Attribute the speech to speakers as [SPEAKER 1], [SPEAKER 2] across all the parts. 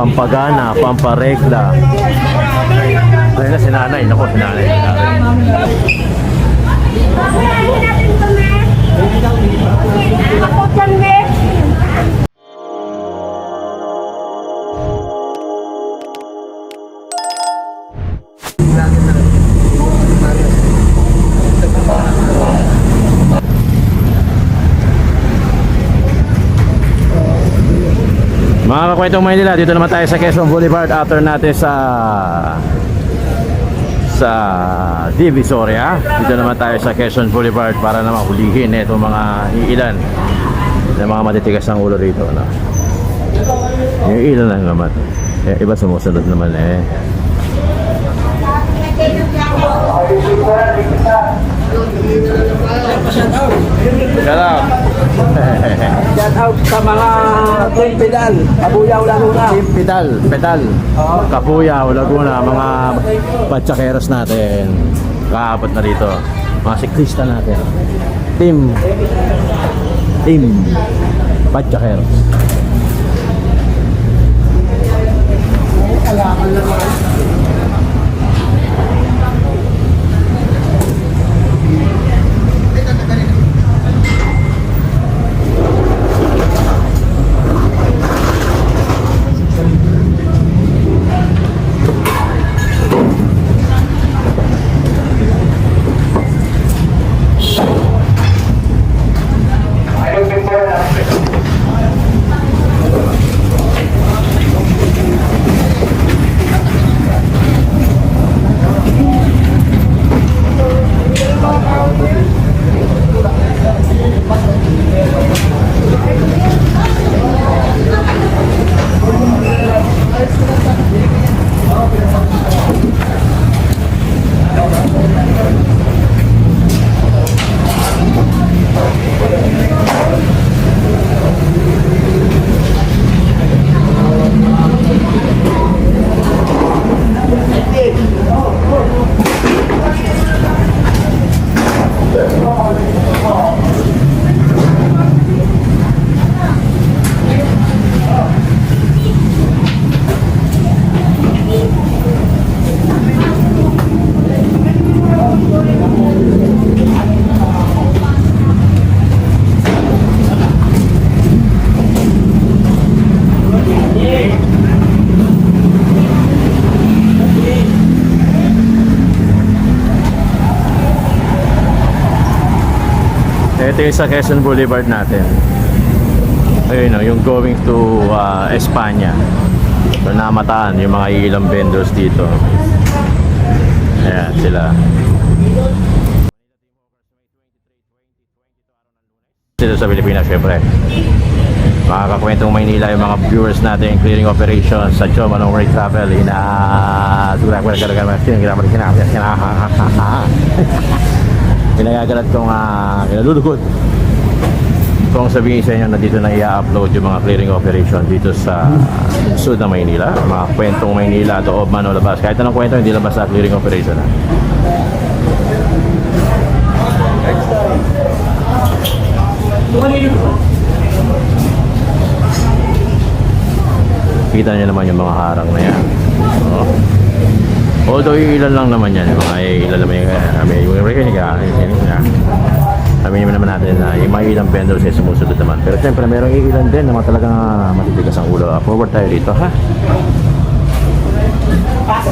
[SPEAKER 1] pampagana, pamparegla. Dahil na si nanay, naku, si nanay. si nanay.
[SPEAKER 2] Ako dyan, be.
[SPEAKER 1] Mga kakwentong Maynila, dito naman tayo sa Quezon Boulevard after natin sa sa Divisoria. Dito naman tayo sa Quezon Boulevard para naman hulihin itong mga iilan ng mga matitigas ng ulo rito. Ano? Yung ilan lang naman. Eh, iba sumusunod naman eh. Shout out!
[SPEAKER 3] Shout out sa mga Team Pedal, Abuyaw Laguna.
[SPEAKER 1] Team Pedal, Pedal, Kapuyaw, Laguna, mga batsakeros natin. Kaabot na dito. Mga siklista natin. Team, Team, batsakeros. Ito yung sa Quezon Boulevard natin. Ayun o, yung going to uh, Espanya. So namataan yung mga ilang vendors dito. Ayan sila. Dito sa Pilipinas syempre. Makakakwentong Maynila yung mga viewers natin clearing operations sa Choma ng World Travel ina Sigura ko nagkaragan mga sining ginamit kinakapit Pinagagalat kong uh, kinalulugod kung sabihin sa inyo na dito na i-upload yung mga clearing operation dito sa sud ng Maynila mga kwentong Maynila, loob man o labas kahit anong kwento hindi labas sa clearing operation ha. Kita niyo naman yung mga harang na yan. Oo. Although ilan lang naman yan, mga ilan naman yung kami, yung reckoning ka, Aminin naman natin na yung mga ilang vendors ay sumusunod naman. Pero siyempre, merong ilan din na talagang ah, matitigas ang ulo. Ah, Forward tayo dito, ha? Ah,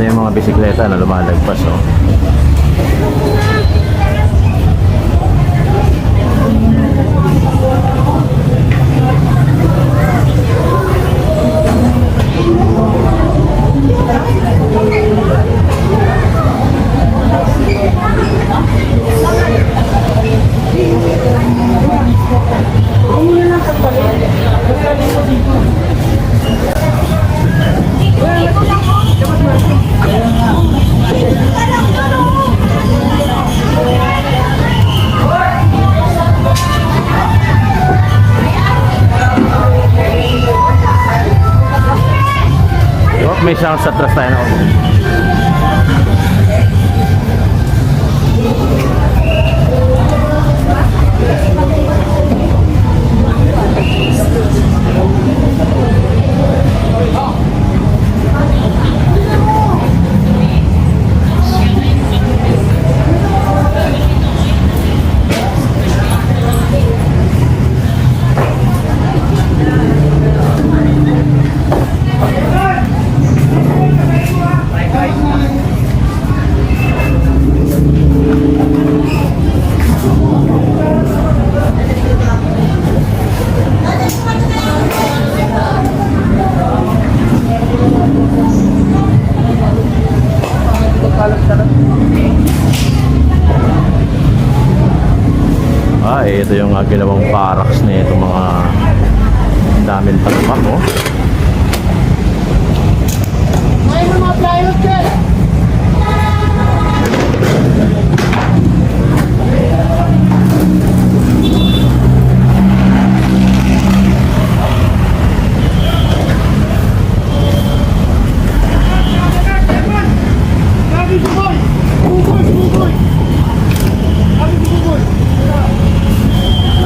[SPEAKER 1] pati yung mga bisikleta na lumalagpas, oh. May chance sa trust ito uh, ginawang barracks na itong mga daming talamak, oh.
[SPEAKER 2] May mga plywood dyan.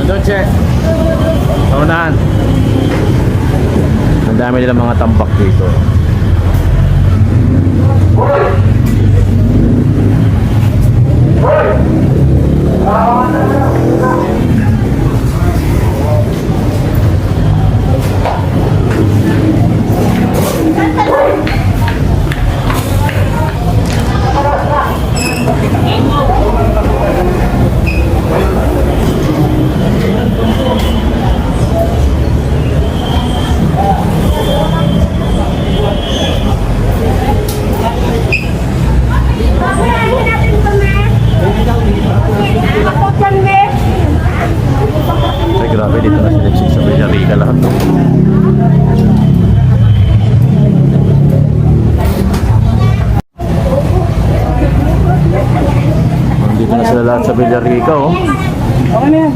[SPEAKER 1] Andun, che. Paunahan. Dami nilang mga tambak dito. Villarica, oh.
[SPEAKER 3] Okay na yan.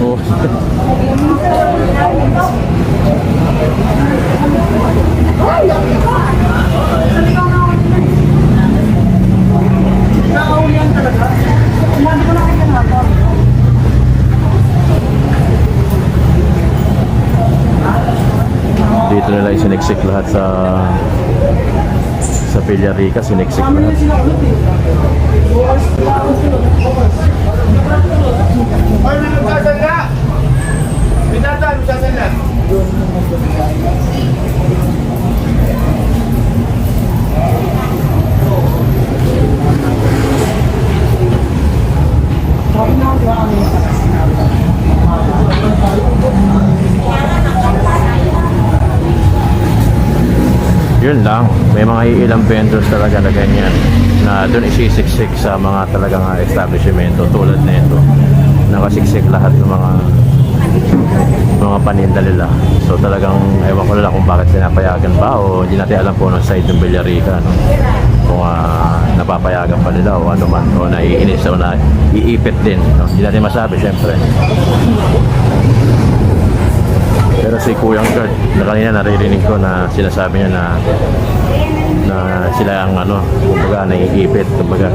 [SPEAKER 1] oh. Dito nila isiniksik lahat sa sa Villarica, siniksik lahat. Yun lang, may mga ilang vendors talaga na ganyan na doon isisiksik sa mga talagang establishmento tulad nito. Nakasiksik lahat ng mga mga paninda nila. So talagang ewan ko na kung bakit pinapayagan ba o hindi natin alam po ng side ng Villarica. No? Kung ah, napapayagan pa nila o ano man o naiinis o na iipit din. No? Hindi natin masabi syempre. Pero si Kuyang Kurt, na kanina naririnig ko na sinasabi niya na na sila ang ano, kumbaga naiipit, kumbaga.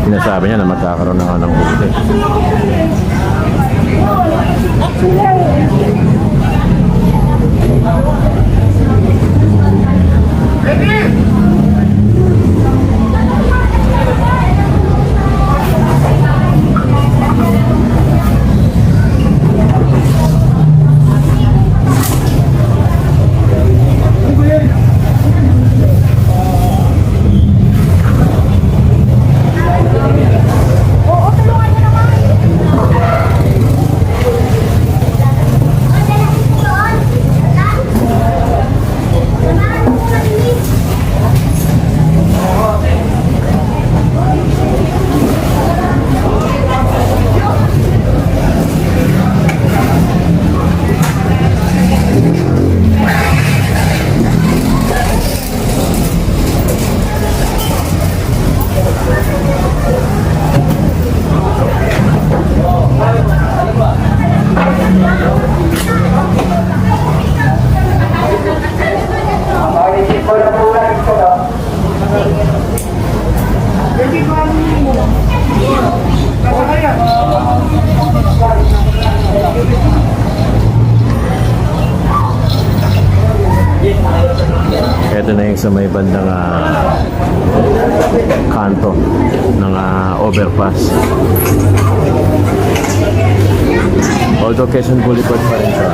[SPEAKER 1] Sinasabi niya na magkakaroon na nga ng huli.
[SPEAKER 2] Oo,
[SPEAKER 1] sa may bandang ah, kanto ng ah, overpass. Although Quezon Boulevard pa rin siya.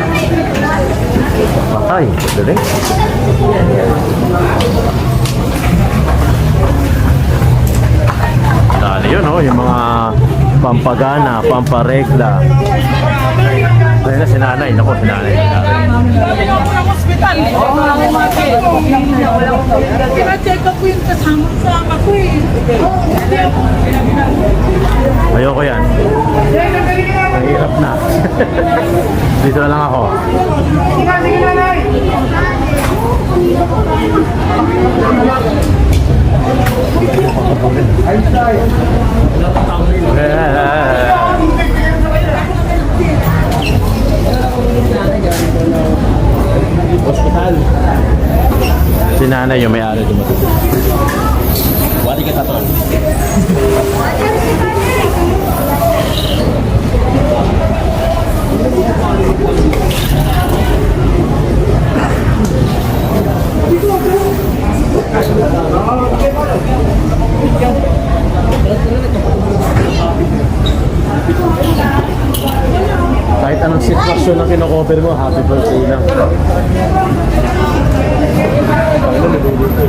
[SPEAKER 1] Ay, galing. Dali yun, oh, yung mga pampagana, pamparegla. Dahil na si nanay, naku, si nanay. si nanay.
[SPEAKER 4] Pina-check up ko yung kasama-sama ko eh.
[SPEAKER 1] Ayoko yan. Mahirap na. Dito na lang ako.
[SPEAKER 5] Sige, sige, nanay.
[SPEAKER 3] Hospital.
[SPEAKER 1] Si nanay yung may-ari dumating. Wari ka tatol. cover mo, happy birthday lang.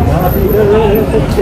[SPEAKER 1] Happy birthday.